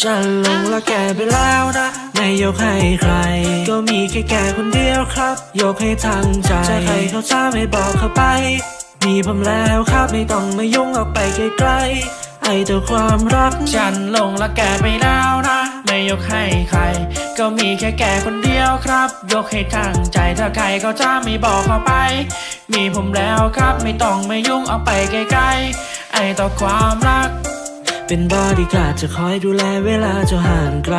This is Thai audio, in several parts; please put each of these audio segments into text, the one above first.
ฉันลงรักแกไปแล้วนะ ไม่ยกให้ใคร ก็มีแค่แกคนเดียวครับ ยกให้ทั้งใจ จะใครเขาจะไม่บอกเขาไป มีผมแล้วครับไม่ต้องมายุ่งออกไปไกลๆไอ้เจ้าความรัก ฉันลงรักแกไปแล้วนะ ไม่ยกให้ใคร ก็มีแค่แกคนเดียวครับ ยกให้ทางใจ ถ้าใครก็จะไม่บอกเขาไป มีผมแล้วครับไม่ต้องมายุ่งเอาไปไกลๆไอต่อความรัก เป็นบอดี้การ์ดจะคอยดูแลเวลาจะห่างไกล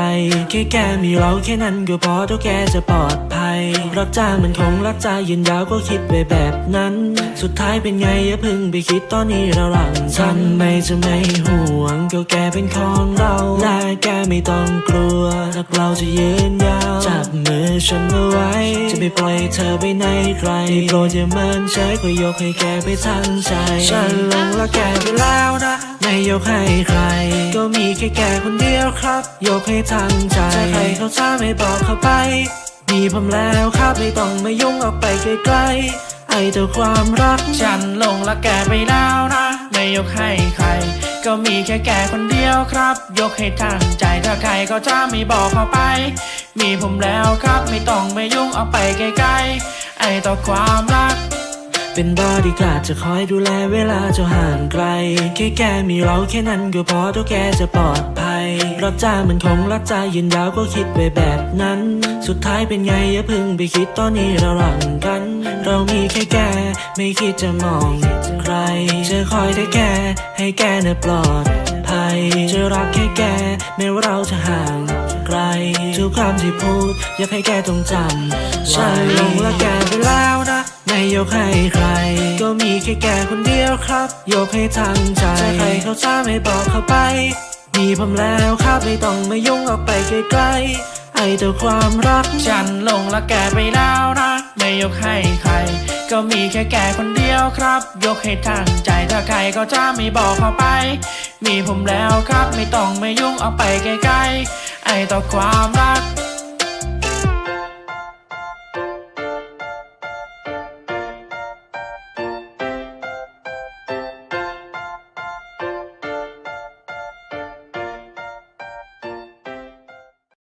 แค่แกมีเราแค่นั้นก็พอตัวแกจะปลอดภัย รักจ้างมันคงรักจายืนยาวก็คิดไปแบบนั้น สุดท้ายเป็นไงอย่าพึ่งไปคิดตอนนี้เราหลังฉันไม่จะไม่ห่วงก็แกเป็นของเราและแกไม่ต้องกลัวรักเราจะยืนยาวจับมือฉันเอาไว้ จะไม่ปล่อยเธอไปไหนไกลโปรดอย่าเมินเฉยก็ยกให้แกไปทั้งใจฉันหลงรักแกไปแล้วนะ ไม่ยกให้ใคร ก็มีแค่แกคนเดียวครับ ยกให้ทั้งใจจะใครเขาจะไม่บอกเขาไป มีผมแล้วครับไม่ต้องมายุ่งออกไปไกลๆไอ้เจ้าความรัก ฉันลงรักแกไปแล้วนะ ไม่ยกให้ใคร ก็มีแค่แกคนเดียวครับ ยกให้ทางใจถ้าใครก็จะไม่บอกเขาไป มีผมแล้วครับไม่ต้องมายุ่งเอาไปไกลๆไอ้ต่อความรัก เป็นบอดี้การ์ดจะคอยดูแลเวลาจะห่างไกล แค่แกมีเราแค่นั้นก็พอตัวแกจะปลอดภัยรักจ้ามันคงรักจายืนยาวก็คิดไปแบบนั้น สุดท้ายเป็นไงอย่าเพึ่งไปคิดตอนนี้เราหลังกัน เรามีแค่แกไม่คิดจะมองใคร จะคอยแต่แกให้แกน่ะปลอดภัยจะรักแค่แกไม่ว่าเราจะห่างไกลทุกคำที่พูดอยากให้แกต้องจำฉันหลงรักแกไปแล้วนะ ไม่ยกให้ใคร ก็มีแค่แกคนเดียวครับ ยกให้ทั้งใจจะใครเขาจะไม่บอกเขาไป มีผมแล้วครับไม่ต้องมายุ่งออกไปไกลๆไอ้เจ้าความรัก ฉันลงรักแกไปแล้วนะไม่ยกให้ใคร ก็มีแค่แกคนเดียวครับ ยกให้ทางใจถ้าใครก็จะไม่บอกเขาไป มีผมแล้วครับไม่ต้องมายุ่งเอาไปไกลๆไอ้ต่อความรัก